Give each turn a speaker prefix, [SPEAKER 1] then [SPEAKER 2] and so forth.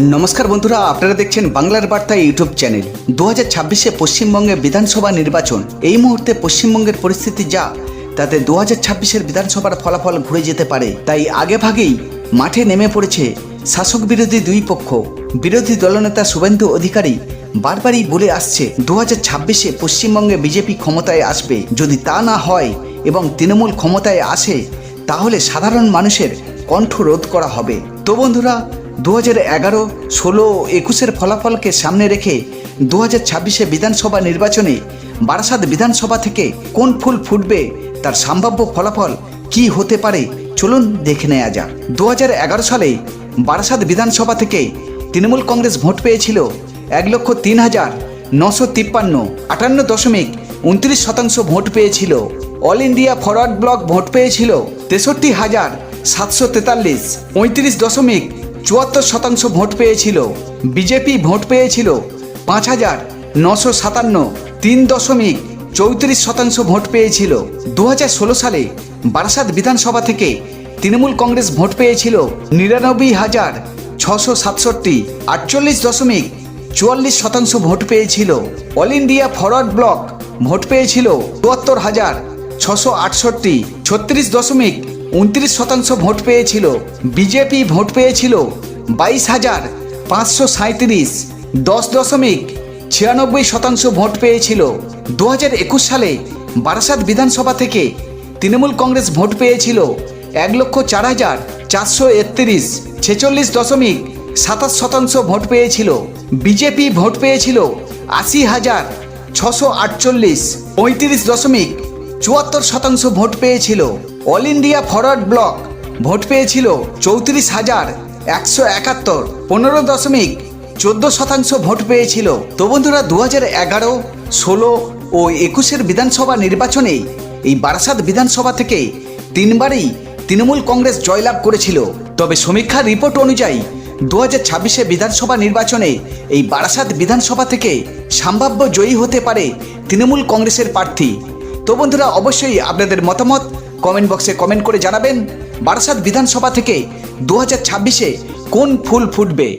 [SPEAKER 1] নমস্কার বন্ধুরা, আপনারা দেখছেন বাংলার বার্তা ইউটিউব চ্যানেল। দু হাজার ছাব্বিশে পশ্চিমবঙ্গে বিধানসভা নির্বাচন, এই মুহূর্তে পশ্চিমবঙ্গের পরিস্থিতি যা, তাতে দু হাজার ছাব্বিশের বিধানসভার ফলাফল ঘুরে যেতে পারে। তাই আগেভাগেই মাঠে নেমে পড়েছে শাসক বিরোধী দুই পক্ষ। বিরোধী দলনেতা শুভেন্দু অধিকারী বারবারই বলে আসছে, দু হাজার ছাব্বিশে পশ্চিমবঙ্গে বিজেপি ক্ষমতায় আসবে। যদি তা না হয় এবং তৃণমূল ক্ষমতায় আসে, তাহলে সাধারণ মানুষের কণ্ঠ রোধ করা হবে। তো বন্ধুরা দু হাজার এগারো, ষোলো একুশের ফলাফলকে সামনে রেখে দু হাজার ছাব্বিশে বিধানসভা নির্বাচনে বারাসাত বিধানসভা থেকে কোন ফুল ফুটবে, তার সম্ভাব্য ফলাফল কি হতে পারে, চলুন দেখে নেওয়া যাক। দু হাজার এগারো সালে বারাসাত বিধানসভা থেকে তৃণমূল কংগ্রেস ভোট পেয়েছিল এক লক্ষ তিন হাজার নশো তিপ্পান্ন, আটান্ন দশমিক উনত্রিশ শতাংশ ভোট পেয়েছিল। All India Forward Bloc vote পেয়েছিল তেষট্টি হাজার সাতশো তেতাল্লিশ, পঁয়ত্রিশ দশমিক চুয়াত্তর শতাংশ ভোট পেয়েছিল। বিজেপি ভোট পেয়েছিল পাঁচ হাজার নশো সাতান্ন, তিন দশমিক চৌত্রিশ শতাংশ ভোট পেয়েছিল। দু হাজার ষোলো সালে বারাসাত বিধানসভা থেকে তৃণমূল কংগ্রেস ভোট পেয়েছিল নিরানব্বই হাজার ছশো সাতষট্টি, আটচল্লিশ দশমিক চুয়াল্লিশ শতাংশ ভোট পেয়েছিল। All India Forward Bloc vote পেয়েছিল চুয়াত্তর হাজার ছশো আটষট্টি, ছত্রিশ দশমিক উনত্রিশ শতাংশ ভোট পেয়েছিল। বিজেপি ভোট পেয়েছিল বাইশ হাজার পাঁচশো সাঁত্রিশ দশ দশমিক ছিয়ানব্বই শতাংশ ভোট পেয়েছিল। দু হাজার একুশ সালে বারাসাত বিধানসভা থেকে তৃণমূল কংগ্রেস ভোট পেয়েছিল এক লক্ষ চার হাজার চারশো একত্রিশ, ছেচল্লিশ দশমিক সাতাশ শতাংশ ভোট পেয়েছিল। বিজেপি ভোট পেয়েছিল আশি হাজার ছশো আটচল্লিশ, পঁয়ত্রিশ দশমিক চুয়াত্তর শতাংশ ভোট পেয়েছিল। All India Forward Bloc vote পেয়েছিল চৌত্রিশ হাজার একশো একাত্তর, পনেরো দশমিক চোদ্দ শতাংশ ভোট পেয়েছিল। তো বন্ধুরা দু হাজার এগারো, ষোলো ও একুশের বিধানসভা নির্বাচনে এই বারাসাত বিধানসভা থেকে তিনবারই তৃণমূল কংগ্রেস জয়লাভ করেছিল। তবে সমীক্ষার রিপোর্ট অনুযায়ী দু হাজার ছাব্বিশে বিধানসভা নির্বাচনে এই বারাসাত বিধানসভা থেকে সম্ভাব্য জয়ী হতে পারে তৃণমূল কংগ্রেসের প্রার্থী তো বন্ধুরা, অবশ্যই আপনাদের মতামত কমেন্ট বক্সে কমেন্ট করে জানাবেন। বারাসাত বিধানসভা থেকে দু হাজার কোন ফুল ফুটবে?